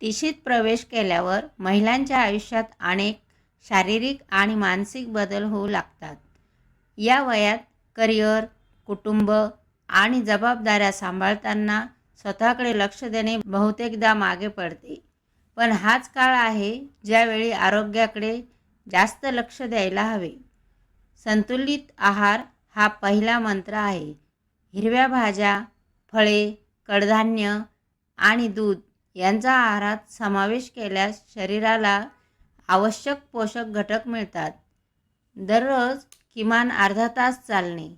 तिशीत प्रवेश केल्यावर महिलांच्या आयुष्यात अनेक शारीरिक आणि मानसिक बदल होऊ लागतात. या वयात करिअर कुटुंब आणि जबाबदाऱ्या सांभाळताना स्वतःकडे लक्ष देणे बहुतेकदा मागे पडते. पण हाच काळ आहे ज्यावेळी आरोग्याकडे जास्त लक्ष द्यायला हवे. संतुलित आहार हा पहिला मंत्र आहे. हिरव्या भाज्या फळे कडधान्य आणि दूध यांचा आहारात समावेश केल्यास शरीराला आवश्यक पोषक घटक मिळतात. दररोज किमान अर्धा तास चालणे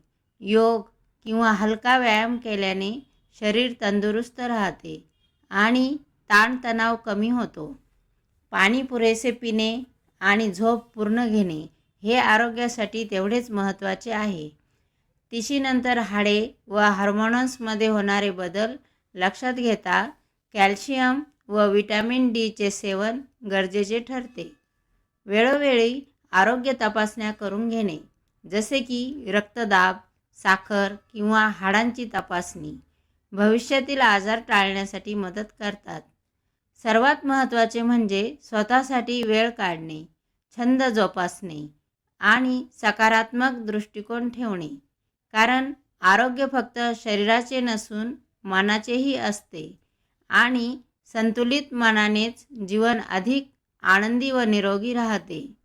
योग किंवा हलका व्यायाम केल्याने शरीर तंदुरुस्त राहते आणि ताणतणाव कमी होतो. पाणी पुरेसे पिणे आणि झोप पूर्ण घेणे हे आरोग्यासाठी तेवढेच महत्त्वाचे आहे. तिशीनंतर हाडे व हार्मोन्समध्ये होणारे बदल लक्षात घेता कॅल्शियम व विटॅमिन डीचे सेवन गरजेचे ठरते. वेळोवेळी आरोग्य तपासण्या करून घेणे जसे की रक्तदाब साखर किंवा हाडांची तपासणी भविष्यातील आजार टाळण्यासाठी मदत करतात. सर्वात महत्त्वाचे म्हणजे स्वतःसाठी वेळ काढणे छंद जोपासणे आणि सकारात्मक दृष्टिकोन ठेवणे कारण आरोग्य फक्त शरीराचे नसून मनाचेही असते. आणि संतुलित मनानेच जीवन अधिक आनंदी व निरोगी राहते.